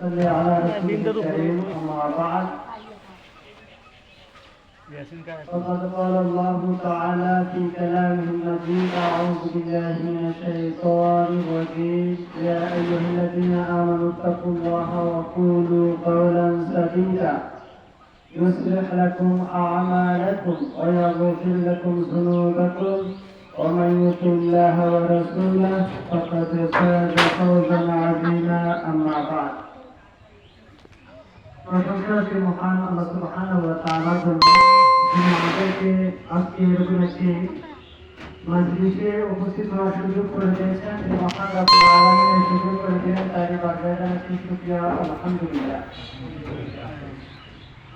صل على رسول الكريم أما بعد. فقد قال الله تعالى في كلامه المجيد أعوذ بالله من الشيطان الرجيم يا أيها الذين آمنوا اتقوا الله وقولوا قولا سديدا يصلح لكم أعمالكم ويغفر لكم ذنوبكم. ومن يطع الله ورسوله فقد فاز فوزا عظيما. أما بعد. প্রশংসা শ্রী মহান আল্লাহ সুবহানাহু ওয়া তাআলার জন্য যিনি আমাদেরকে আজকে এরকম একটি মজলিসে উপস্থিত হওয়ার সুযোগ করে দিয়েছেন তিনি মহান রাব্বুল আলামিনের সুযোগ করে দিলেন তাই বারবার জানাচ্ছি শুকরিয়া আলহামদুলিল্লাহ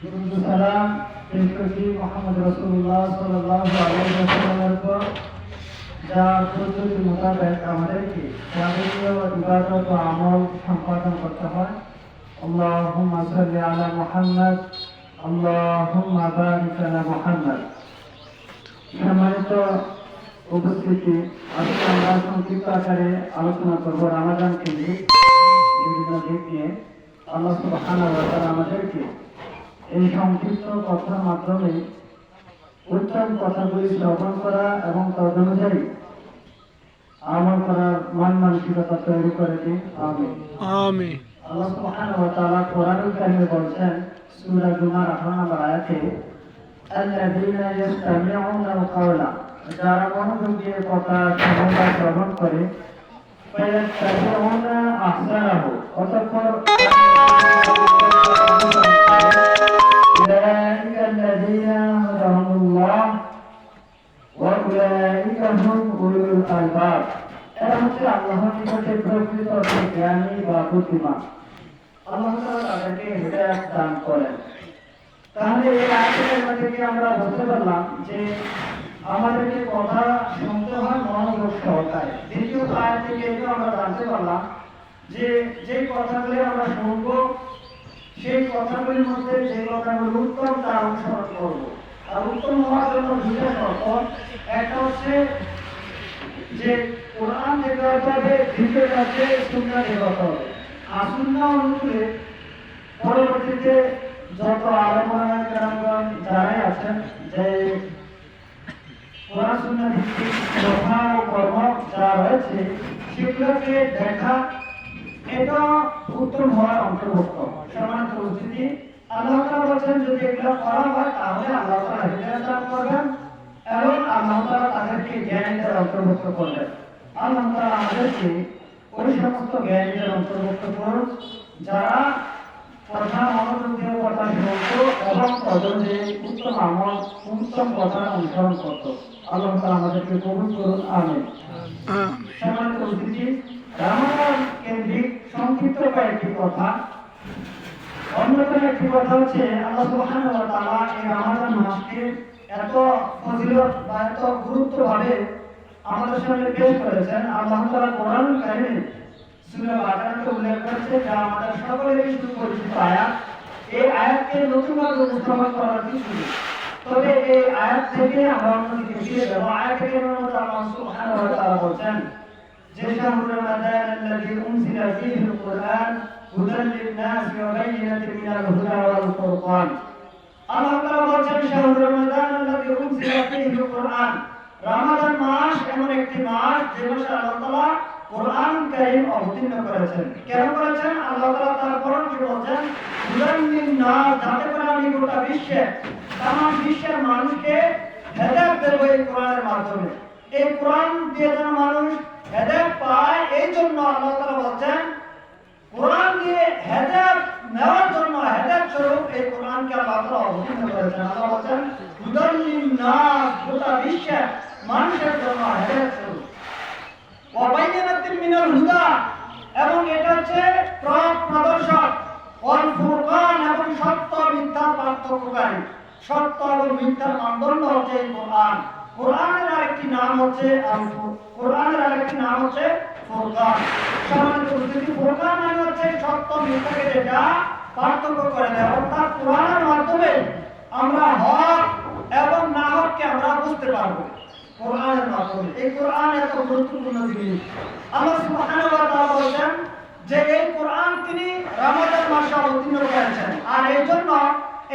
দুরুদ ও সালাম পেশ করছি মোহাম্মদ রাসূলুল্লাহ সাল্লাল্লাহু আলাইহি ওয়াসাল্লামের উপর যার পদ্ধতি মোতাবেক আমাদেরকে যাবতীয় ইবাদত ও আমল সম্পাদন করতে হয় اللهم صل على محمد اللهم بارك على محمد সম্মানিত উপস্থিতি আজকে আমরা সংক্ষিপ্ত আকারে আলোচনা করব রামাদান কেন্দ্রিক বিভিন্ন দিক নিয়ে আল্লাহ সুবহানাহু ওয়া তাআলা আমাদেরকে এই সংক্ষিপ্ত কথার মাধ্যমে উত্তম কথাগুলি শ্রবণ করা এবং তদনুযায়ী আমল করার মান মানসিকতা তৈরি করে দিন আমি আমিন আল্লাহ সুবহানাহু ওয়া তাআলা কোরআনুল কারীমে বলছেন, সূরা জুমার 18 নম্বর আয়াতে, আল্লাযীনা ইয়াসতামিউনা আল-কাওলা, যারা মনোযোগ দিয়ে কথা শ্রবণ শ্রবণ করে ফায়াত্তাবিউনা আহসানাহু, অতঃপর হচ্ছে আল্লাহর নিকটে প্রকৃত জ্ঞানী বা বুদ্ধিমান আল্লাহ তাদেরকে হেদায়েত দান করেন তাহলে এই আয়াতের থেকে আমরা বুঝতে পারলাম যে আমাদেরকে কথা শুনতে হয় মনোযোগ সহকারে দ্বিতীয় আয়াত থেকে এটাও আমরা জানতে পারলাম যে যে কথাগুলি আমরা শুনব সেই কথাগুলির মধ্যে যে কথাগুলো উত্তম তা অনুসরণ করব আর উত্তম হওয়ার জন্য দুইটা শর্ত একটা হচ্ছে যে কোরআন হতে হবে হচ্ছে সুন্নাহ থেকে হতে হবে আর সুন্নাহ অনুকূলে পরবর্তীতে যত আলোচনা কেরামগণ যারাই আছেন, যে সুন্নাহ ভিত্তিক কথা ও কর্ম যা রয়েছে, সেগুলোকে দেখা এটা উত্তম হওয়ার অন্তর্ভুক্ত। সমান পরিস্থিতি। আল্লাহ তাআলা বলছেন, যদি এগুলো করা হয়, তাহলে আল্লাহ তাআলা হৃদয় করবেন এবং আল্লাহ তাআলা তাদেরকে জ্ঞানীদের অন্তর্ভুক্ত করবেন। আল্লাহ তাআলা আমাদেরকে ওই সমস্ত জ্ঞানীদের অন্তর্ভুক্ত করুন যারা কথা মনোযোগ দিয়ে কথা শুনতো এবং তদন্তে উত্তম আমল উত্তম কথা অনুসরণ করতো। আল্লাহ তাআলা আমাদেরকে কবুল করুন আমিন। আমিন। সম্মানিত অতিথি রামায়ণ কেন্দ্রিক সংক্ষিপ্ত কয়েকটি কথা। অন্যতম একটি কথা হচ্ছে আল্লাহ সুবহানাহু ওয়া তাআলা এই রমাদান মাসকে এত ফজিলত বা এত গুরুত্বভাবে আমাদের সামনে পেশ করেছেন আল্লাহ তাআলা কোরআন কারিমে সূরা বাকারাতে উল্লেখ করেছে যা আমাদের সকলেরই সুপরিচিত আয়াত এই আয়াতকে নতুনভাবে উপস্থাপন করার কিছু নেই। তবে এই আয়াত থেকে আমরা অন্যদিকে ফিরে যাবো আয়াত থেকে মধ্যে আল্লাহ সুবহানাহু ওয়া তাআলা বলছেন যে শাহরুর রমাদান الذي أنزل فيه القرآن هدى للناس وبينة من الهدى والفرقان আল্লাহ তাআলা বলছেন শাহরুর রমাদান الذي أنزل فيه القرآن রমাদান মাস এমন একটি মাস যে মাসে আল্লাহ তাআলা কোরআন কারীম অবতীর্ণ করেছেন। কেন করেছেন? আল্লাহ তাআলা তার পরম কি বলছেন? হুদান লিন-নাস যাতে করে আমি গোটা বিশ্বে, তামাম বিশ্বের মানুষকে হেদায়েত দেব এই কোরআনের মাধ্যমে। এই কোরআন দিয়ে যেন মানুষ হেদায়েত পায়, এই জন্য আল্লাহ তাআলা বলছেন, কোরআন দিয়ে হেদায়েত নেওয়ার জন্য, হেদায়েত স্বরূপ এই কোরআনকে আল্লাহ তাআলা অবতীর্ণ করেছেন। আল্লাহ বলছেন হুদান লিন-নাস গোটা বিশ্বের মানুষের জন্য হেদায়েত মিনাল হুদা এবং এটা হচ্ছে পথ প্রদর্শক ওয়াল ফুরকান এবং সত্য মিথ্যা পার্থক্যকারী। সত্য এবং মিথ্যার মানদণ্ড হচ্ছে এই কোরআন। কোরআনের আরেকটি নাম হচ্ছে কোরআনের আরেকটি নাম হচ্ছে ফুরকান। সম্মানিত ফুরকান মানে হচ্ছে সত্য মিথ্যাকে যেটা পার্থক্য করে দেয়। অর্থাৎ কোরআনের মাধ্যমে আমরা হক এবং না হককে আমরা বুঝতে পারব। কোরআনের মাধ্যমে। এই কোরআন এত গুরুত্বপূর্ণ জিনিস। আল্লাহ সুবহানাহু ওয়া তাআলা বলেন যে এই কোরআন তিনি রমাদান মাসে অবতীর্ণ করেছেন। আর এই জন্য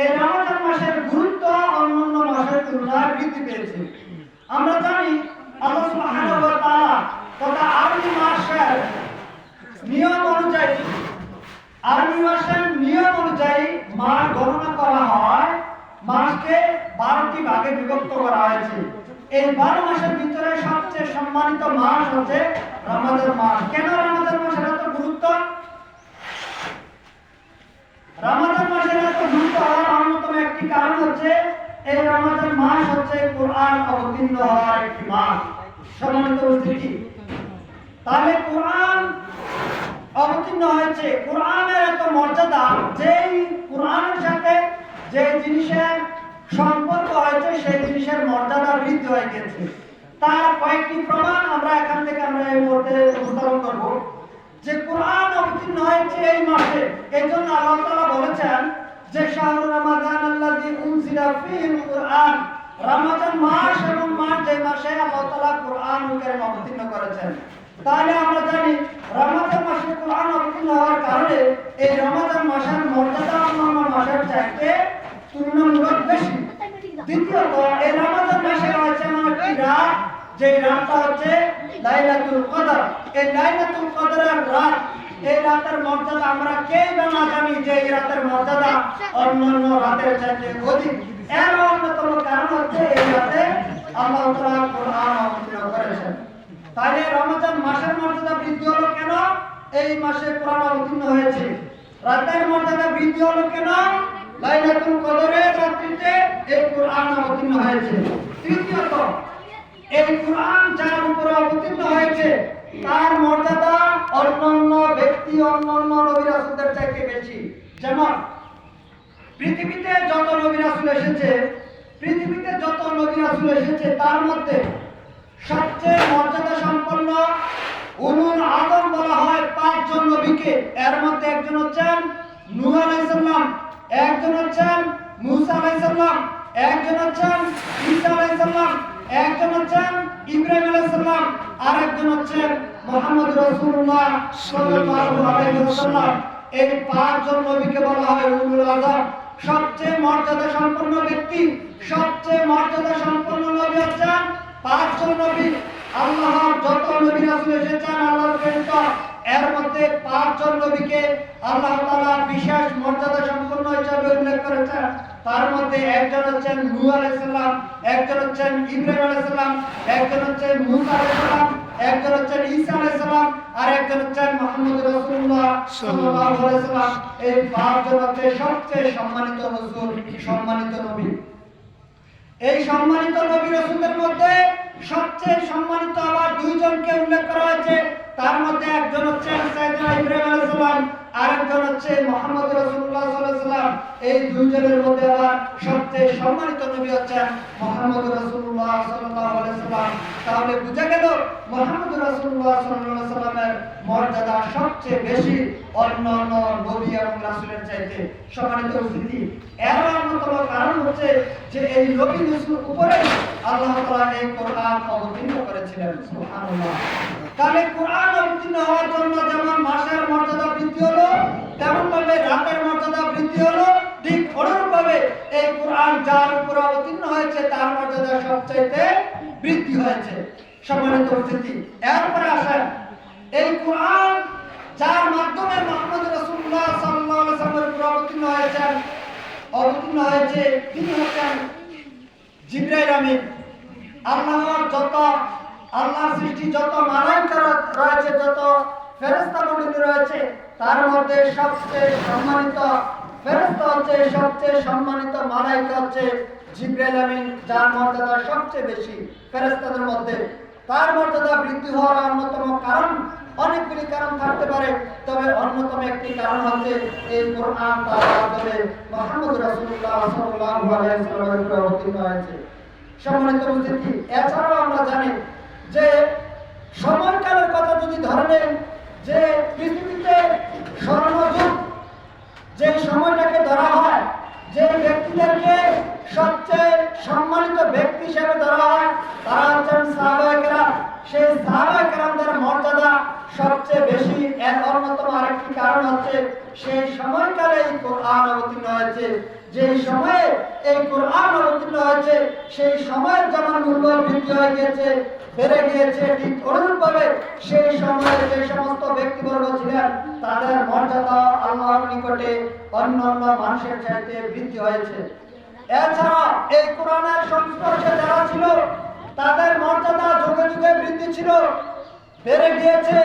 এই রমাদান মাসের গুরুত্ব অন্যান্য মাসের তুলনায় বৃদ্ধি পেয়েছে। আমরা জানি আল্লাহ সুবহানাহু ওয়া তাআলা তথা আরবি মাসের নিয়ম অনুযায়ী, আরবি মাসের নিয়ম অনুযায়ী মাস গণনা করা হয়। মাসকে বারোটি ভাগে বিভক্ত করা হয়েছে। এই বারো মাসের ভিতরে সবচেয়ে সম্মানিত মাস হচ্ছে রমাদান মাস। কেন রমাদান মাসের এত গুরুত্ব? রমাদান মাসের এত গুরুত্ব হওয়ার অন্যতম একটি কারণ হচ্ছে এই রমাদান মাস হচ্ছে কোরআন অবতীর্ণ হওয়ার একটি মাস। সম্মানিত উপস্থিতি। তাহলে কোরআন অবতীর্ণ হয়েছে। কোরআনের এত মর্যাদা, যেই কোরআনের সাথে যে জিনিসের সম্পর্ক হয়তো সেই জিনিসের মর্যাদা বৃদ্ধি হয়ে গেছে। তার কয়েকটি প্রমাণ আমরা এখান থেকে আমরা এই মুহূর্তে উত্থাপন করব। যে কোরআন অবতীর্ণ হয়েছে এই মাসে এই জন্য আল্লাহ তাআলা বলেছেন যে শাহরু রমাদান আল্লাযী উনজিলা ফীহিল কোরআন। রমাদান মাস এবং মাস যে মাসে আল্লাহ তাআলা কোরআন কারীম অবতীর্ণ করেছেন। তাহলে আমরা জানি রমাদান মাসে কোরআন অবতীর্ণ হওয়ার কারণে এই রমাদান মাসের মর্যাদা অন্যান্য মাসের চাইতে এর অন্যতম কারণ হচ্ছে এই রাতে আল্লাহ তাআলা কোরআন অবতীর্ণ তাহলে রমজান মাসের মর্যাদা বৃদ্ধি হলো কেন? এই মাসে কোরআন অবতীর্ণ হয়েছে। রাতের মর্যাদা বৃদ্ধি হলো কেন? লাইলাতুল কদরের রাত্রিতে এই কোরআন অবতীর্ণ হয়েছে। তৃতীয়ত, এই কোরআন যার উপরে অবতীর্ণ হয়েছে, তার মর্যাদা অন্যান্য ব্যক্তি, অন্যান্য নবী রাসূলদের চাইতে বেশি। যেমন, পৃথিবীতে যত নবী রাসূল এসেছে, পৃথিবীতে যত নবী রাসূল এসেছে, তার মধ্যে সবচেয়ে মর্যাদা সম্পন্ন উলুল আদম বলা হয় পাঁচজন নবীকে। এর মধ্যে একজন হচ্ছেন নূহ আলাইহিস একজন হচ্ছেন মুসা আলাইহিস সালাম, একজন হচ্ছেন ঈসা আলাইহিস সালাম, একজন হচ্ছেন ইব্রাহিম আলাইহিস সালাম আর একজন হচ্ছেন মুহাম্মদ রাসূলুল্লাহ সাল্লাল্লাহু আলাইহি ওয়াসাল্লাম। এই পাঁচজন নবীকে বলা হয় উলুল আদম সবচেয়ে মর্যাদা সম্পন্ন ব্যক্তি, সবচেয়ে মর্যাদা সম্পন্ন নবী হচ্ছেন পাঁচজন নবী। আল্লাহর যত নবী রাসূল এসেছেন, আল্লাহর প্রেরিত, এর মধ্যে পাঁচজন নবীকে আল্লাহ তাআলা বিশেষ মর্যাদা সম্পন্ন হিসেবে উল্লেখ করেছেন। তার মধ্যে একজন হচ্ছেন নূহ আলাইহিস একজন হচ্ছেন ইব্রাহিম আলাইহিস একজন হচ্ছেন মুসা আলাইহিস একজন হচ্ছেন ঈসা আলাইহিস আর একজন হচ্ছেন মুহাম্মদ রাসূলুল্লাহ সাল্লাল্লাহু আলাইহি সাল্লাম এই পাঁচজন হচ্ছে সবচেয়ে সম্মানিত রাসূল, সম্মানিত নবী। এই সম্মানিত নবী রাসূলদের মধ্যে সবচেয়ে সম্মানিত আবার দুইজনকে উল্লেখ করা হয়েছে। তার মধ্যে একজন হচ্ছেন সাইয়েদনা ইব্রাহিম আলাইহিস সালাম। আর একজন হচ্ছে মুহাম্মদ এই দুইজনের মধ্যে সবচেয়ে সম্মানিত নবী হচ্ছেন মুহাম্মদ তাহলে বোঝা গেল মুহাম্মদ মর্যাদা সবচেয়ে বেশি অন্যান্য নবী এবং চাইতে। সম্মানিত উপস্থিতি, এর অন্যতম কারণ হচ্ছে যে এই নবী উপরে আল্লাহ এই কোরআন অবতীর্ণ করেছিলেন, সুবহানাল্লাহ। তাহলে কোরআন অবতীর্ণ হওয়ার জন্য যেমন মাসের মর্যাদা বৃদ্ধি হলো তেমন ভাবে রাতের মর্যাদা বৃদ্ধি হলো? ঠিক অনুরূপভাবে এই কোরআন যার উপর অবতীর্ণ হয়েছে, তার মর্যাদা সবচাইতে বৃদ্ধি হয়েছে। সম্মানিত উপস্থিতি, এরপরে আসেন। এই কোরআন যার মাধ্যমে মোহাম্মদ রাসূলুল্লাহ সাল্লাল্লাহু আলাইহি ওয়াসাল্লামের উপর অবতীর্ণ হয়েছেন, অবতীর্ণ হয়েছে তিনি হচ্ছেন জিব্রাইল আমিন। আল্লাহর যত, আল্লাহর সৃষ্টি যত মালাইকা রয়েছে, যত ফেরেশতা মণ্ডলী রয়েছে তার মধ্যে সবচেয়ে সম্মানিত ফেরেশতা হচ্ছে, সবচেয়ে সম্মানিত মালাইকা হচ্ছে জিব্রাইল আমিন, যার মর্যাদা সবচেয়ে বেশি ফেরেশতাদের মধ্যে। তার মর্যাদা বৃদ্ধি হওয়ার অন্যতম কারণ, অনেকগুলি কারণ থাকতে পারে, তবে অন্যতম একটি কারণ হচ্ছে এই কোরআন তার মাধ্যমে মুহাম্মদ রাসূলুল্লাহ সাল্লাল্লাহু আলাইহি ওয়াসাল্লামের উপর অবতীর্ণ হয়েছে। সম্মানিত উপস্থিতি, এছাড়াও আমরা জানি যে সময়কালের কথা যদি ধরে নেন, যে পৃথিবীতে স্বর্ণযুগ যে সময়টাকে ধরা হয় যে ব্যক্তিদেরকে সবচেয়ে সম্মানিত ব্যক্তি হিসেবে ধরা হয়, তারা হচ্ছেন সাহাবায়ে কেরাম। সেই সাহাবায়ে মর্যাদা সবচেয়ে বেশি, এর অন্যতম আর একটি কারণ হচ্ছে সেই সময়কালে এই কোরআন অবতীর্ণ হয়েছে। যেই সময়ে এই কোরআন অবতীর্ণ হয়েছে, সেই সময়ের যেমন মূল্য বৃদ্ধি হয়ে গিয়েছে, বেড়ে গিয়েছে, ঠিক অনুরূপভাবে সেই সময়ে যে সমস্ত ব্যক্তিবর্গ ছিলেন, তাদের মর্যাদা আল্লাহর নিকটে অন্য অন্য মানুষের চাইতে বৃদ্ধি হয়েছে। এছাড়া এই কোরআনের সংস্পর্শে যারা ছিল, তাদের মর্যাদা যুগে যুগে বৃদ্ধি ছিল। বেড়ে গিয়েছে।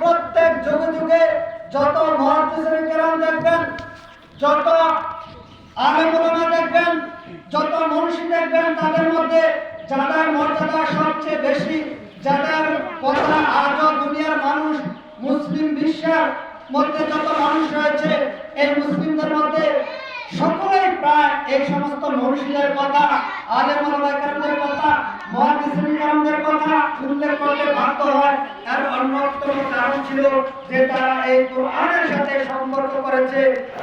প্রত্যেক যুগে যুগে যত মহাদিসের কেরাম দেখবেন, যত আলেমুলামা দেখবেন, যত মনীষী দেখবেন, তাদের মধ্যে যাদের মর্যাদা সবচেয়ে বেশি, যাদের কথা আজও দুনিয়ার মানুষ মুসলিম বিশ্বের মধ্যে যত মানুষ রয়েছে, এই মুসলিমদের মধ্যে সকলেই প্রায় এই সমস্ত মনীষীদের কথা, আলেম ওলামায়ে কথা মহাদিসিন কারণদের কথা উল্লেখ করতে বাধ্য হয়। আর অন্যতম কারণ ছিল যে তারা এই কোরআনের সাথে সম্পর্ক করেছে।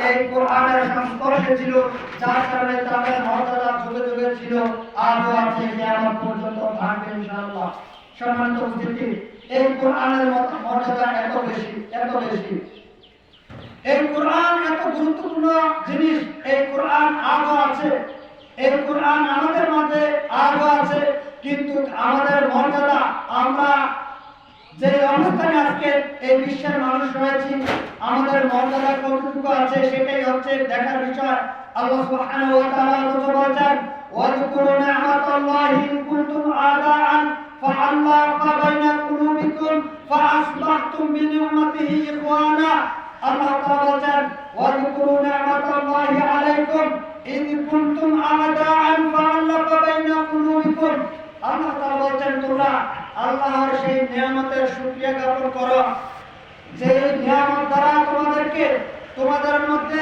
এই কোরআনের সংস্পর্শে ছিল, যার কারণে তাদের মর্যাদা যুগে যুগে ছিল। আজও আছে, কিয়ামত পর্যন্ত থাকবে ইনশাআল্লাহ। সম্মানিত উপস্থিতি, এই কোরআনের মর্যাদা এত বেশি এত বেশি। এই কোরআন এত গুরুত্বপূর্ণ জিনিস, এই কোরআন আজও আছে। এই কোরআন আমাদের মাঝে আজও আছে, কিন্তু আমাদের মর্যাদা, আমরা যে অবস্থানে আজকে এই বিশ্বের মানুষ রয়েছি, আমাদের মর্যাদা কতটুকু আছে সেটাই হচ্ছে দেখার বিষয়। আল্লাহ সুবহানাহু ওয়া তাআলা আল্লাহ তাআলা বলেন ওয়াজকুরু নি'মাতাল্লাহি আলাইকুম, ইন কুনতুম আদাআন ফাআল্লাফা বাইনা কুলুবিকুম। আল্লাহ তাআলা বলেন, তোমরা আল্লাহর সেই নিয়ামতের শুকরিয়া জ্ঞাপন করো। যে নিয়ামত দ্বারা তোমাদেরকে, তোমাদের মধ্যে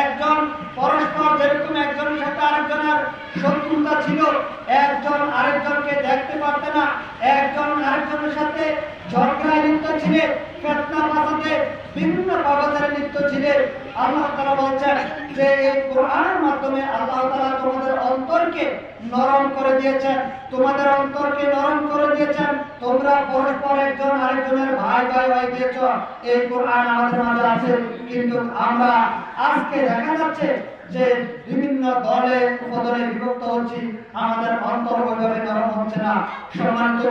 একজন পরস্পর, যেরকম একজনের সাথে আরেকজনের শত্রুতা ছিল, একজন আরেকজনকে দেখতে পারতে না একজন আরেকজনের সাথে ঝগড়ায় লিপ্ত ছিলেন ফেতনা পাতাতে বিভিন্ন বাবাদের লিপ্ত ছিলেন আল্লাহ তাআলা বলছেন যে এই কোরআনের মাধ্যমে আল্লাহ তাআলা তোমাদের অন্তরকে নরম করে দিয়েছেন। তোমাদের অন্তরকে নরম করে দিয়েছেন। তোমরা পরস্পর একজন আরেকজনের ভাই ভাই হয়ে গিয়েছ। এই কোরআন আমাদের মাঝে আছে। কিন্তু আমরা আজকে দেখা যাচ্ছে যে বিভিন্ন দলে উপদলে বিভক্ত হচ্ছি। আমাদের অন্তর ওইভাবে নরম হচ্ছে না। সম্মানিত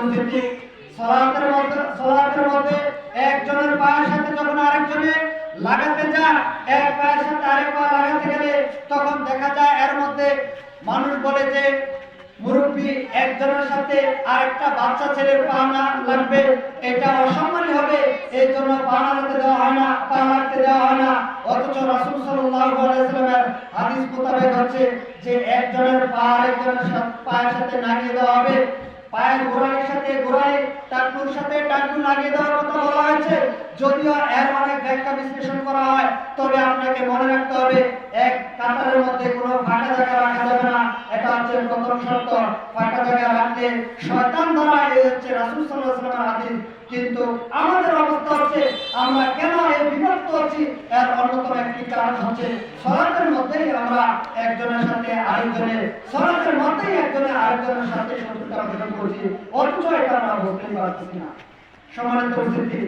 সালাতের মধ্যে সালাতের মধ্যে একজনের পায়ের সাথে যখন আরেকজনে লাগাতে যায় এক পায়ের সাথে আরেক পা লাগাতে গেলে তখন দেখা যায় এর মধ্যে মানুষ বলে যে, মুরব্বী, একজনের সাথে আরেকটা বাচ্চা ছেলের পা না লাগবে। এটা অসম্মানী হবে। এই জন্য পা লাগাতে দেওয়া হয় না, পা লাগতে দেওয়া হয় না। অথচ রাসূল সাল্লামের হাদিস মোতাবেক হচ্ছে যে, একজনের পা আরেকজনের পায়ের সাথে লাগিয়ে দেওয়া হবে। পায়ের গোড়ালির সাথে গোড়ালি, টাকুর সাথে টাকনু লাগিয়ে দেওয়ার কথা বলা হয়েছে। যদিও এর অনেক ব্যাখ্যা বিশ্লেষণ করা হয়, তবে আপনাকে মনে রাখতে হবে, এক কাতারের মধ্যে কোনো ফাঁকা জায়গা রাখা যাবে না। এটা হচ্ছে প্রথম শর্ত। ফাঁকা জায়গা রাখলে শয়তান দ্বারা এই হচ্ছে রাসূল সাল্লাল্লাহু আলাইহি ওয়াসাল্লামের হাদিস। কিন্তু আমাদের অবস্থা হচ্ছে, আমরা কেন এই বিভক্ত হচ্ছি? এর অন্যতম একটি কারণ হচ্ছে সলাতের মধ্যেই আমরা একজনের সাথে আরেকজনের, সলাতের মধ্যেই একজনের আরেকজনের সাথে শত্রুতা গঠন করছি। অথচ এটা আমরা বুঝতেই পারতেছি না। সম্মানিত উপস্থিতি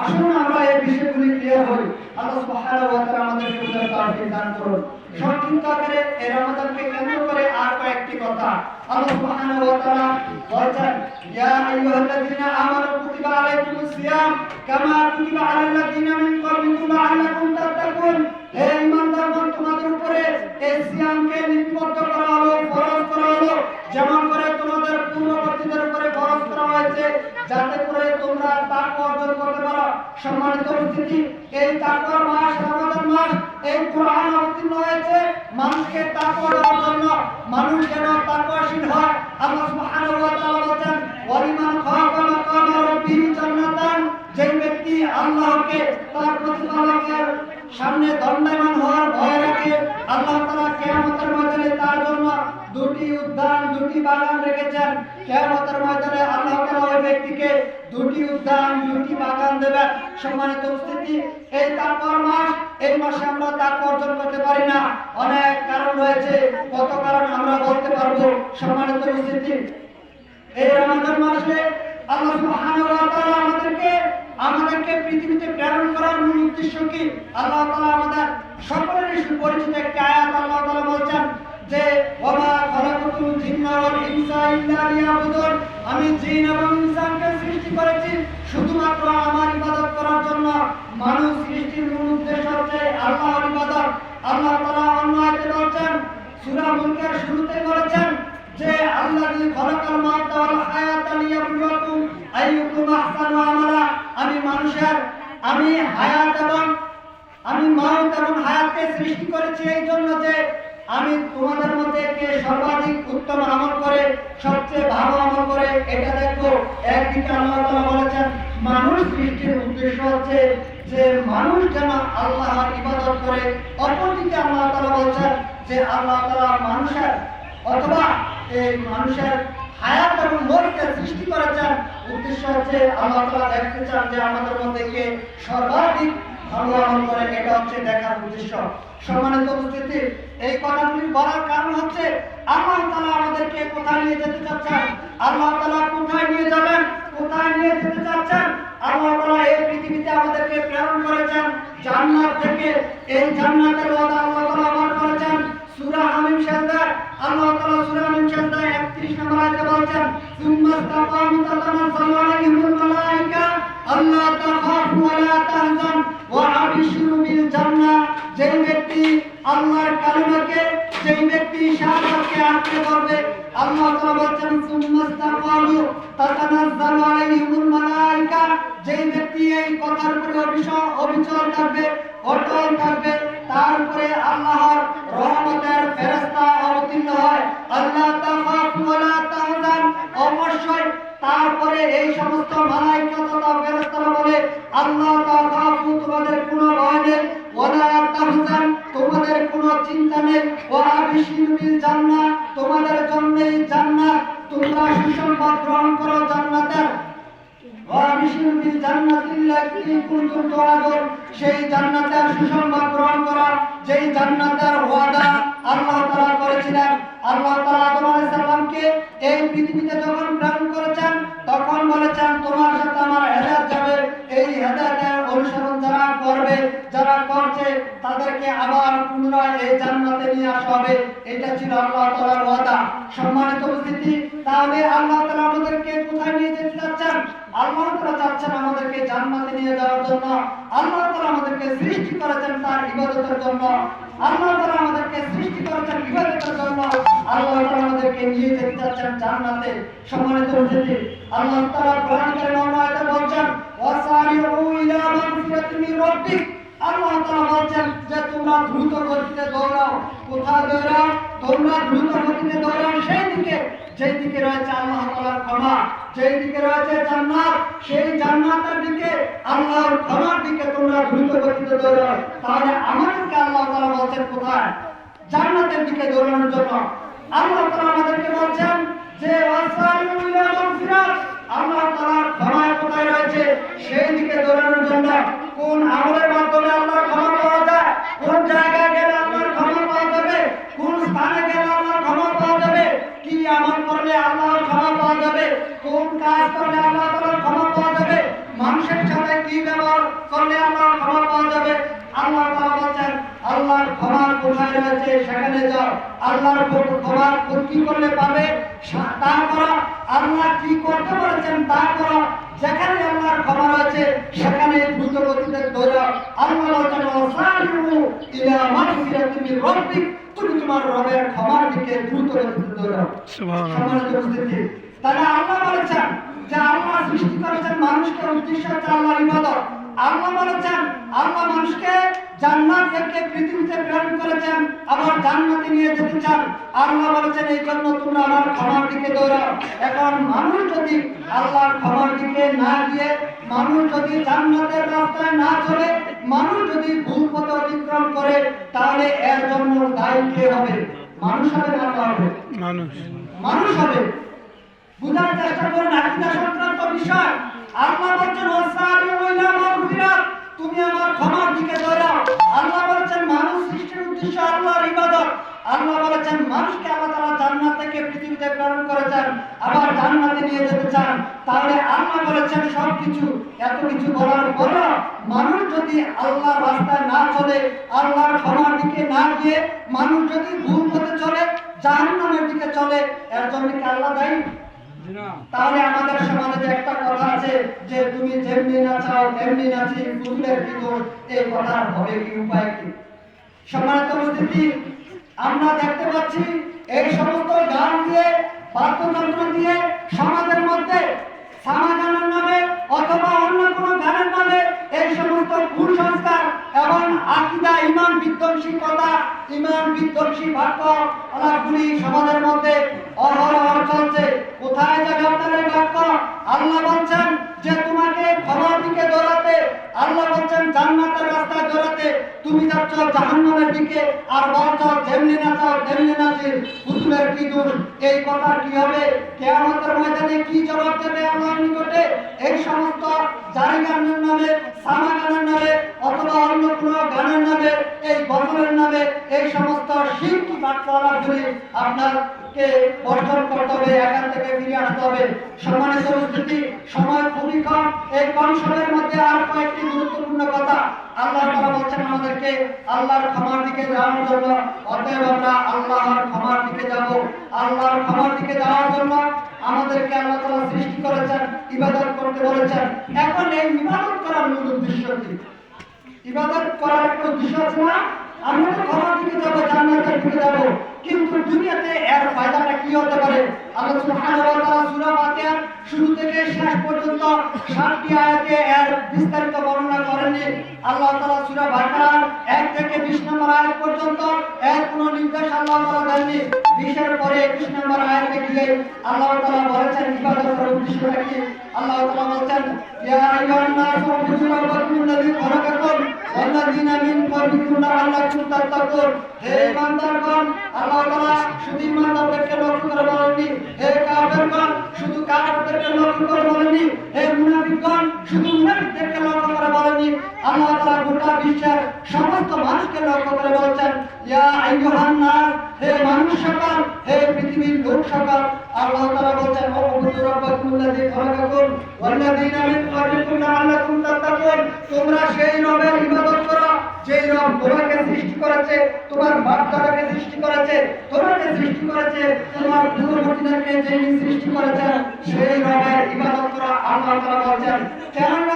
আসুন আমরা এই বিষয়গুলি ক্লিয়ার হই আল্লাহ সুবহানাহু ওয়া তাআলা আমাদেরকে বুঝার তৌফিক দান করুন। সংক্ষিপ্ত আকারে এই রমাদানকে কেন্দ্র করে আর কয়েকটি কথা। আল্লাহ সুবহানাহু ওয়া তাআলা বলেছেন, ইয়া আইয়ুহাল্লাযীনা আমানু কুতিবা আলাইকুমুস সিয়াম কামা কুতিবা আলাল্লাযীনা মিন ক্বাবলিকুম লাআল্লাকুম তাত্তাকুন। হে ঈমানদারগণ, তোমাদের উপরে এই সিয়ামকে লিপিবদ্ধ করা হলো ফরজ করা হলো যেমন করে তোমাদের পূর্ববর্তীদের উপরে ফরজ করা হয়েছে যাতে করে তোমরা তাকওয়া অর্জন করতে পারো। সম্মানিত উপস্থিতি এই তাকওয়ার মাস, রমাদান মাস, এই কোরআন অবতীর্ণ হয়েছে। মানুষকে তাকওয়া দেওয়ার জন্য মানুষ যেন তাকওয়াশীল হয়। আল্লাহ সুবহানাহু ওয়া তাআলা বলেন, ওয়ালিমান খাফা মাকামা রাব্বিহি জান্নাতান যে ব্যক্তি আল্লাহকে, তার প্রতিপালকের সামনে দণ্ডায়মান হওয়ার ভয় রাখে, আল্লাহ তাআলা কিয়ামতের ময়দানে তার জন্য দুটি উদ্যান, দুটি বাগান রেখেছেন। কিয়ামতের ময়দানে আল্লাহ তাআলা ওই ব্যক্তিকে দুটি উদ্যান, দুটি বাগান দেবেন। সম্মানিত উপস্থিতি, এই তাকওয়ার মাস, এই মাসে আমরা তাকওয়া অর্জন করতে পারি না। অনেক কারণ রয়েছে, কত কারণ আমরা বলতে পারব। সম্মানিত উপস্থিতি, এই রমজান মাসে আল্লাহ সুবহানাহু ওয়া তাআলা আমাদেরকে আমাদেরকে পৃথিবীতে প্রেরণ করার মূল উদ্দেশ্য কি? আল্লাহ তাআলা আমাদের সকলেরই সুপরিচিত একটি আয়াত আল্লাহ তাআলা বলছেন যে, ওমা খলাকুতুল জিন্না ওয়াল ইনসা ইল্লা লিয়াবুদুন। আমি জিন এবং ইনসানকে সৃষ্টি করেছি শুধুমাত্র আমার ইবাদত করার জন্য। মানুষ সৃষ্টির মূল উদ্দেশ্য হচ্ছে আল্লাহর ইবাদত। আল্লাহ তাআলা অন্য আয়াতে বলছেন সূরা মুলকের শুরুতে বলেছেন যে আল্লাযী খলাকাল মাউতা ওয়াল হায়াতা লিয়াবলুয়াকুম আইয়ুকুম আহসানু আমালা। আমি মানুষের, আমি হায়াত এবং, আমি মাউত এবং হায়াতকে সৃষ্টি করেছি এই জন্য যে আমি তোমাদের মধ্যে কে সর্বাধিক উত্তম আমল করে, সবচেয়ে ভালো আমল করে এটা দেখো। একদিকে আল্লাহ তাআলা বলেছেন, মানুষ সৃষ্টির উদ্দেশ্য হচ্ছে যে মানুষ যেন আল্লাহর ইবাদত করে। অপরদিকে আল্লাহ তাআলা বলছেন যে আল্লাহ তাআলা মানুষের অথবা এই মানুষের হায়াত এবং মরকে সৃষ্টি করেছেন উদ্দেশ্য হচ্ছে আল্লাহ তাআলা দেখতে চান যে আমাদের মধ্যে কে সর্বাধিক ভালো আমল করে এটা হচ্ছে দেখার উদ্দেশ্য। সম্মানিত উপস্থিতি, এই কথাগুলি বলার কারণ হচ্ছে আল্লাহ তাআলা আমাদেরকে কোথায় নিয়ে যেতে চাচ্ছেন? আল্লাহ তাআলা কোথায় নিয়ে যাবেন? কোথায় নিয়ে যেতে চাচ্ছেন? আল্লাহ তাআলা এই পৃথিবীতে আমাদেরকে প্রেরণ করেছেন জান্নাত থেকে। এই জান্নাতের ওয়াদা আল্লাহ তাআলা আবার করেছেন। সূরা হামিম শান্দার আল্লাহ তাআলা সূরা হামিম শান্দার 31 নম্বর আয়াতে বলছেন সুম্মা ইসতাকামু তাতানাজ্জালু আলাইহিমুল মালায়েকা আল্লা তাখাফু ওয়া লা তাহজান ওয়া আবশিরু বিল জান্নাহ যেই ব্যক্তি এই পৃথিবীতে যখন প্রেরণ করেছেন, তখন বলেছেন, তোমার সাথে আমার হেদায়েত যাবে। এই হেদায়েতের অনুসরণ যারা করবে, যারা করছে, তাদেরকে আবার পুনরায় এই জান্নাতে নিয়ে আসা হবে। এটা ছিল আল্লাহ তাআলার ওয়াদা। সম্মানিত উপস্থিতি, তাহলে আল্লাহ তাআলা আমাদেরকে কোথায় নিয়ে যেতে চাচ্ছেন? আল্লাহ তাআলা চাচ্ছেন আমাদেরকে জান্নাতে নিয়ে যাওয়ার জন্য। আল্লাহ তাআলা আমাদেরকে সৃষ্টি করেছেন তার ইবাদতের জন্য। আল্লাহ তারা আমাদেরকে সৃষ্টি করেছেন বিভাজিত জন্য আল্লাহ আমাদেরকে নিয়ে যেতে চাচ্ছেন জান্নাতে সম্মানিত উপস্থিতি আল্লাহ তারা কোরআন কারীমে অন্য বলছেন ওয়াসারিউ ইলা মাগফিরাতিন মির আল্লাহ বলছেন যে তোমরা দ্রুত গতিতে দৌড়াও। কোথায় দৌড়াও? তোমরা দ্রুত গতিতে দৌড়াও। সেই দিকে, যেই দিকে রয়েছে আল্লাহ তাআলার ক্ষমা দিকে রয়েছে জান্নাত, সেই জান্নাতের দিকে, আল্লাহর ক্ষমার দিকে তোমরা দ্রুত গতিতে দৌড়াও। তাহলে আমাদেরকে আল্লাহ তাআলা বলছেন কোথায়? জান্নাতের দিকে দৌড়ানোর জন্য। আল্লাহ তাআলা আমাদেরকে বলছেন যে আল্লাহ তাআলার ক্ষমা কোথায় রয়েছে? সেই দিকে দৌড়ানোর জন্য। কোন আমলের মাধ্যমে আল্লাহর ক্ষমা পাওয়া যায়? কোন জায়গায় গেলে আল্লাহর ক্ষমা পাওয়া যাবে? কোন স্থানে গেলে আল্লাহর ক্ষমা পাওয়া যাবে? কি আমল করলে আল্লাহর ক্ষমা পাওয়া যাবে? কোন কাজ করলে আল্লাহ তোমার ক্ষমা পাওয়া যাবে? মানুষের সাথে কি ব্যবহার করলে আল্লাহর ক্ষমা পাওয়া যাবে? আল্লাহ তারা বলেন আল্লাহর ক্ষমা কোথায় রয়েছে সেখানে যাও। আল্লাহর ক্ষমা কি করলে পাবে? তা করো। আল্লাহ কি করতে বলেছেন তা করো। যেখানে আল্লাহর ক্ষমা রয়েছে সেখানে দ্রুত গতিতে দৌড়াও আল্লাহ বলেন ওয়াসারিউ ইলা মাগফিরাতিন মির রাব্বিক। তুমি তোমার রবের ক্ষমার দিকে দ্রুত গতিতে সম্মানিত তাহলে আল্লাহ বলেছেন যে আল্লাহ সৃষ্টি করেছেন মানুষকে উদ্দেশ্য হচ্ছে আল্লাহর ইবাদত। আল্লাহ বলেছেন আল্লাহ মানুষকে জান্নাত থেকে পৃথিবীতে প্রেরণ করেছেন আবার জান্নাতে নিয়ে যেতে চান। আল্লাহ বলেছেন এই জন্য তোমরা আমার ক্ষমার দিকে দৌড়াও। এখন মানুষ যদি আল্লাহর ক্ষমার দিকে না গিয়ে মানুষ যদি জান্নাতের রাস্তায় না চলে মানুষ যদি ভুল পথে অতিক্রম করে তাহলে এর জন্য দায়ী কে হবে? মানুষ হবে না হবে? মানুষ। মানুষ হবে। বুঝার চেষ্টা করুন আকিদা সংক্রান্ত বিষয়। আল্লাহ বলছেন ওয়াসারিউ ইলা মাগফিরাত, তুমি আমার ক্ষমার দিকে দৌড়াও আল্লাহ বলেছেন, মানুষ সৃষ্টির উদ্দেশ্য আল্লাহর ইবাদত। আল্লাহ বলেছেন, মানুষকে আল্লাহ তাআলা জান্নাত থেকে পৃথিবীতে প্রেরণ করেছেন, আবার জান্নাতে নিয়ে যেতে চান। তাহলে আল্লাহ বলেছেন সবকিছু, এত কিছু বলার পরও মানুষ যদি আল্লাহর রাস্তায় না চলে, আল্লাহর ক্ষমার দিকে না গিয়ে মানুষ যদি ভুল পথে চলে, জাহান্নামের দিকে চলে, এর জন্য কি আল্লাহ দায়ী? তাহলে আমাদের সমাজে একটা কথা আছে যে তুমি যেমনি নাচাও তেমনি নাচি পুতুলের দোষ এই কথা হবে কি উপায় কি? সম্মানিত উপস্থিতি, আমরা দেখতে পাচ্ছি এই সমস্ত গান দিয়ে, বাদ্যযন্ত্র দিয়ে সমাজের মধ্যে সামা গানের নামে অথবা অন্য কোনো গানের নামে এই সমস্ত কুসংস্কার এবং আকিদা, ইমান বিধ্বংসী কথা, ইমান বিধ্বংসী বাক্য অনেকগুলি সমাজের মধ্যে অহরহ চলছে। কোথায় যাবে আপনার এই বাক্য আল্লাহ বলছেন যে তোমাকে ক্ষমার দিকে দৌড়াতে, আল্লাহ বলছেন জান্নাতের রাস্তায় দৌড়াতে, তুমি যাচ্ছ জাহান্নামের দিকে, আর বলছ যেমনি নাচাও তেমনি নাচি পুতুলের কি এই কথার কি হবে? কেয়ামতের ময়দানে কি জবাব দেবে আল্লাহর নিকটে? এই সমস্ত জারি গানের নামে সামা নামে, অথবা অন্য কোনো গানের নামে, এই গজলের নামে, এই সমস্ত শিল্পী বাক্যগুলি আপনাকে বর্জন করতে হবে এখান থেকে ফিরে আসতে হবে? সম্মানিত উপস্থিতি, সময় খুবই কম। এই কম সময়ের মধ্যে আর কয়েকটি গুরুত্বপূর্ণ কথা আল্লাহ তাআলা বলছেন আমাদেরকে। আল্লাহর ক্ষমার দিকে যাওয়ার জন্য অতএব আমরা আল্লাহর ক্ষমার দিকে যাব। আল্লাহর ক্ষমার দিকে যাওয়ার জন্য আমাদেরকে আল্লাহ তাআলা সৃষ্টি করেছেন, ইবাদত করতে বলেছেন। এখন এই ইবাদত করার মূল উদ্দেশ্য কি? ইবাদত করার একটা উদ্দেশ্য আছে না? দিকে যাব কিন্তু দুনিয়াতে এর কি হতে পারে? আল্লাহ সুবহানাহু শুরু থেকে শেষ পর্যন্ত এর বিস্তারিত বর্ণনা করেননি। আল্লাহ তাআলা সূরা বাকারার 1 থেকে 20 নম্বর আয়াত পর্যন্ত এর কোনো নির্দেশ আল্লাহ তাআলা দেননি। 20 পরে 21 নম্বর আয়াতে গিয়ে আল্লাহ তাআলা বলেছেন ইবাদত আল্লাহ তাআলা খলাকাকুম। ওয়াল্লাযীনা মিন ক্বাবলিকুম লাআল্লাকুম তাত্তাকুন হে ইমানদারগণ আল্লাহ তাআলা শুধু ইমানদারদেরকে লক্ষ্য করে বলেননি। হে কাফেরগণ, শুধু কাফেরদেরকে লক্ষ্য করে বলেননি। হে মুনাফিকগণ, শুধু মুনাফিকদেরকে লক্ষ্য করে বলেননি। আল্লাহ তাআলা গোটা বিশ্বের সমস্ত মানুষকে লক্ষ্য করে বলছেন ইয়া আইয়ুহান নাস সৃষ্টি করেছে, তোমার সৃষ্টি করেছে, তোমাকে সৃষ্টি করেছে, তোমার পূর্ববর্তীদেরকে সৃষ্টি করেছেন, সেই রবের ইবাদত করো আল্লাহ তাআলা বলছেন। কেন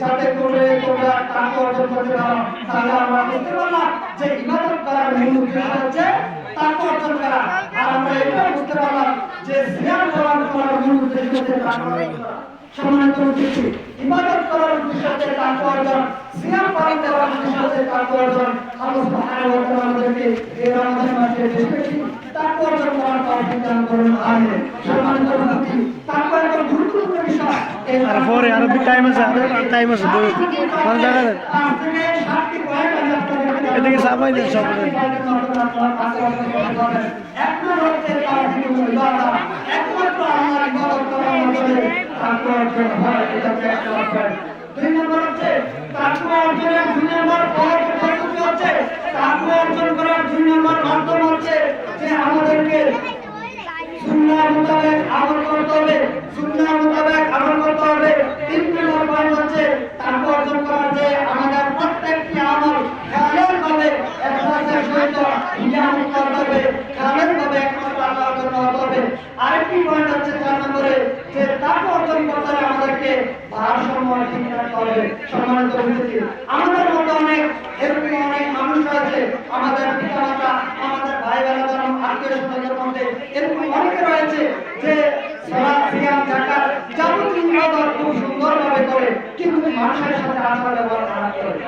যাতে করে তোমরা অর্জন করতে পারো। তাহলে আমরা বুঝতে পারলাম যে ইবাদত করার মূল উদ্দেশ্য হচ্ছে অর্জন করা। আর আমরা এটা বুঝতে পারলাম যে সিয়াম মূল উদ্দেশ্য হচ্ছে অর্জন করা। সম্মানিত ইবাদত করার উদ্দেশ্য হচ্ছে অর্জন সিয়াম পালন করার উদ্দেশ্য হচ্ছে অর্জন আল্লাহ সুবহানাহু ওয়া তাআলা আমাদেরকে এই রমজান মাসে করার তৌফিক দান করুন আমিন সম্মানিত উপস্থিতি তাকওয়া একটা গুরুত্বপূর্ণ বিষয় এই আর টাইম আছে টাইম আছে দুই কোন আমি এদিকে সাবাই দেন সব। একমাত্র হচ্ছে তাওহীদ ইবাদত একমাত্র আল্লাহর ইবাদত করার মাধ্যমে তাকওয়া অর্জন হয় এটা হচ্ছে এক নম্বর দুই নম্বর হচ্ছে তাকওয়া অর্জনের দুই নম্বর পদ্ধতি হচ্ছে তাকওয়া অর্জন করার দুই নম্বর মাধ্যম হচ্ছে যে আমাদেরকে সুন্নাহ মোতাবেক আমল করতে হবে সুন্নাহ মোতাবেক আমল করতে হবে তিন নম্বর পয়েন্ট হচ্ছে তাকওয়া অর্জন করার যে আমাদের প্রত্যেকটি আমল খালের ভাবে একসাথে সহিত নিয়ামত করতে হবে খালের ভাবে একমাত্র আল্লাহর জন্য হতে হবে আরেকটি পয়েন্ট হচ্ছে চার নম্বরে যে তাকওয়া অর্জন করতে হলে আমাদেরকে ভারসাম্য ঠিক রাখতে হবে সম্মানিত উপস্থিতি আমাদের মধ্যে অনেক এরকম অনেক মানুষ রয়েছে আমাদের পিতামাতা আমাদের ভাই বোনেরা আত্মীয় স্বজনের মধ্যে এরকম রয়েছে যে সালাত সিয়াম যাকাত যাবতীয় ইবাদত খুব সুন্দরভাবে করে কিন্তু মানুষের সাথে আচার ব্যবহার খারাপ করে।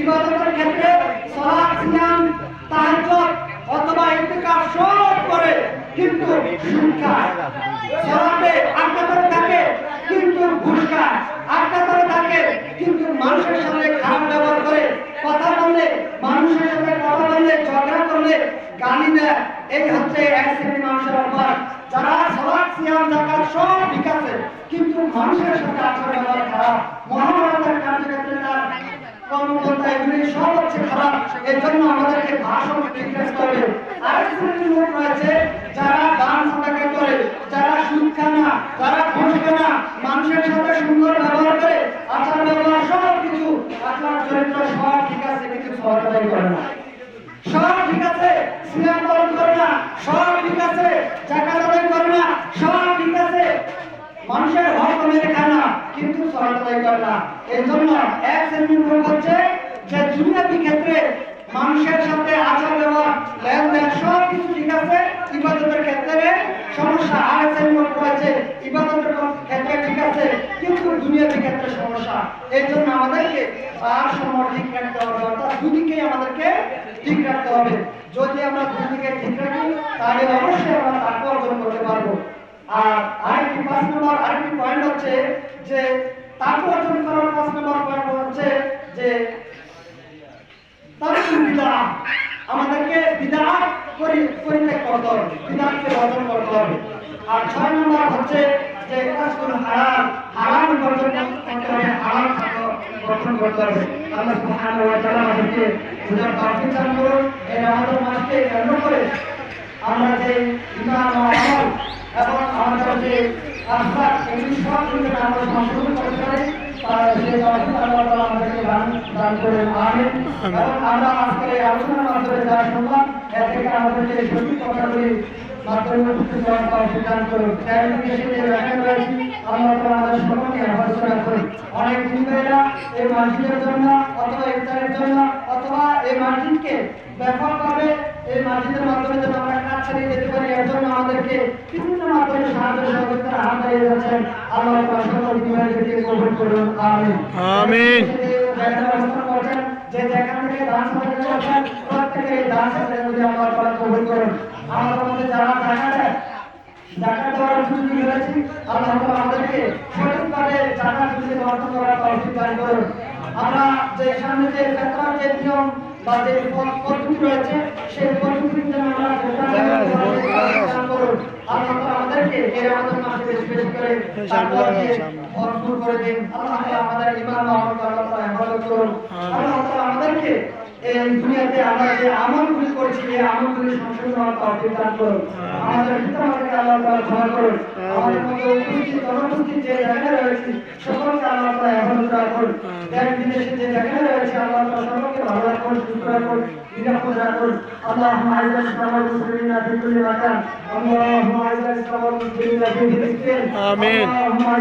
ইবাদতের ক্ষেত্রে সালাত সিয়াম, তাহাজ্জুদ অথবা ইতিকাফ সব করে, কিন্তু সুদ খায় সালাতে আটকাতরে থাকে কিন্তু ঘুষ খায় আটকাতরে থাকে কিন্তু মানুষের সাথে খারাপ ব্যবহার করে কথা বললে মানুষের সাথে কথা বললে ঝগড়া করলে গালি দেয় এই হচ্ছে এক শ্রেণির মানুষের অভ্যাস যারা সলাৎ সিয়াম জাকাত সব ঠিক আছে কিন্তু মানুষের সাথে আচরণ ব্যবহার খারাপ মহাভারতের কার্যক্ষেত্রে তার কর্মকর্তা এগুলি এই জন্য আমাদেরকে ভাষণ ঠিক রাখতে হবে আরেক শ্রেণির লোক রয়েছে যারা দান সাদাকা করে যারা সুদ খায় না যারা ঘুষ খায় না মানুষের সাথে সুন্দর ব্যবহার করে আচার ব্যবহার সব কিছু আচার চরিত্র সব ঠিক আছে কিন্তু সহজতাই করে না সব ঠিক আছে সিনেমা পালন করে না সব ঠিক আছে টাকা আদায় করে না সব ঠিক আছে মানুষের হক মেরে খায় না, কিন্তু সহায়তাই করে না। এই জন্য এক শ্রেণির লোক হচ্ছে যে দুনিয়াবি ক্ষেত্রে মানুষের সাথে আচার ব্যবহার, লেনদেন সব কিছু ঠিক আছে, ইবাদতের ক্ষেত্রে সমস্যা আর শ্রেণির লোক রয়েছে ইবাদতের ক্ষেত্রে ঠিক আছে, কিন্তু দুনিয়াবি ক্ষেত্রে সমস্যা। এই জন্য আমাদেরকে আর সময় ঠিক রাখতে হবে, অর্থাৎ দুদিকেই আমাদেরকে ঠিক রাখতে হবে। যদি আমরা দুদিকে ঠিক রাখি, তাহলে অবশ্যই আমরা তাকে অর্জন করতে পারব। আর আরেকটি পাঁচ নম্বর আরেকটি পয়েন্ট হচ্ছে যে তাকে অর্জন পাঁচ নম্বর পয়েন্ট হচ্ছে যে আমাদেরকে পরি পরিত্যাগ করতে হবে বিদআতকে বর্জন করতে হবে। আর ছয় নম্বর হচ্ছে যে বর্জন করতে হবে। আল্লাহ সুবহানাহু ওয়া আমরা যে ইমান ও আমল এবং আমরা যে এগুলি সব আমরা সংশোধন করতে পারি তার সেই আল্লাহ আমাদেরকে দান দান এবং আমরা আজকে আলোচনার মাধ্যমে যা শুনলাম এর থেকে আমাদের যে সত্যি কথাগুলি অনেক দিনবেলা এই মসজিদের জন্য অথবা ইফতারের জন্য অথবা এই মসজিদকে ব্যাপকভাবে এই মসজিদের মাধ্যমে যেন আমরা কাজ চালিয়ে যেতে পারি এর জন্য আমাদেরকে বিভিন্ন মাধ্যমে সাহায্য সহযোগিতার হাত বাড়িয়ে যাচ্ছেন আল্লাহ সকল দিনকে কবুল করুন আমিন আমিন। যে যেখান থেকে দান সাহায্য করছেন প্রত্যেকে দান সাহায্য যদি তাআলা কবুল করুন আমাদের মধ্যে যারা টাকা দেয় জাকাত দেওয়ার সুযোগ রয়েছে আল্লাহ আমাদেরকে সঠিকভাবে জাকাত দিতে অর্থ করার তৌফিক দান করুন আমরা যে সামনে যে ফেতরার যে নিয়ম বা যে পদ্ধতি রয়েছে সেই পদ্ধতির জন্য আমরা আল্লাহ আমাদেরকে এই রমাদান মাসে বেশি বেশি করে তাকওয়া ভরপুর করে দিন। আল্লাহ আমাদের ঈমান আমল আল্লাহ হেফাজত করুন। আল্লাহ আমাদেরকে এই দুনিয়াতে আমরা যে আমলগুলি করছি এই আমলগুলি সংশোধন হওয়ার তহবিল দান করুন। আমাদের পিতামাতাকে আল্লাহ তাআলা ক্ষমা করুন। আমাদের মধ্যে উপস্থিত যে রয়েছে সকলকে আল্লাহ তাআলা বিদেশে যে রয়েছে আল্লাহ তাআলা সকলকে ভালো রাখুন সুস্থ রাখুন আল্লাহ আল্লাহ আমিন। আল্লাহ